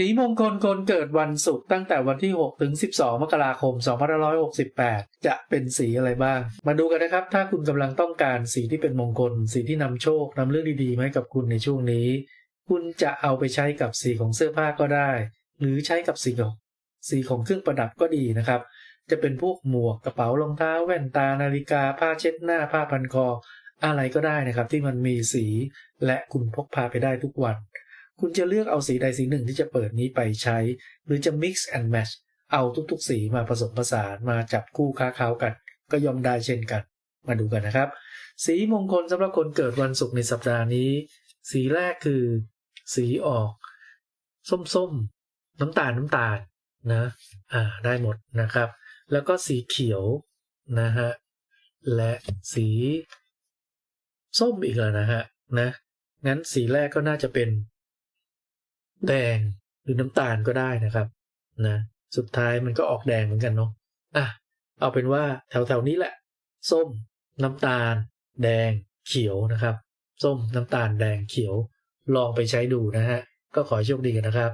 สีมงคลคนเกิดวันศุกร์ตั้งแต่วันที่ 6 ถึง 12 มกราคม 2568 จะเป็นสีอะไรบ้าง มาดูกันนะครับ ถ้าคุณกำลังต้องการสีที่เป็นมงคล สีที่นำโชคนำเรื่องดีๆมาให้กับคุณในช่วงนี้ คุณจะเอาไปใช้กับสีของเสื้อผ้าก็ได้ หรือใช้กับสีของสีของเครื่องประดับก็ดีนะครับ จะเป็นพวกหมวกกระเป๋ารองเท้าแว่นตานาฬิกา ผ้าเช็ดหน้าผ้าพันคอ อะไรก็ได้นะครับ ที่มันมีสีและคุณพกพาไปได้ทุกวัน คุณจะเลือกเอาสีใดสีหนึ่งที่จะเปิดนี้ไปใช้ หรือจะ mix and match เอาทุกๆ สีมาผสมผสานมาจับคู่ค้าเขากัน ก็ย่อมได้เช่นกัน มาดูกันนะครับ สีมงคลสำหรับคนเกิดวันศุกร์ในสัปดาห์นี้ สีแรกคือ สีออก ส้มๆ น้ำตาลน้ำตาลนะอ่าได้หมดนะครับ แล้วก็สีเขียวนะฮะและสี ส้มอีกแล้วนะฮะนะงั้นสีแรกก็น่าจะเป็น แดงหรือน้ำตาลก็ได้นะครับนะสุดท้ายมันก็ออกแดงเหมือนกันเนาะอะเอาเป็นว่าแถวๆนี้แหละ ส้ม น้ำตาล แดง เขียวนะครับ ส้มน้ำตาลแดงเขียว ลองไปใช้ดูนะฮะก็ขอโชคดีกันนะครับ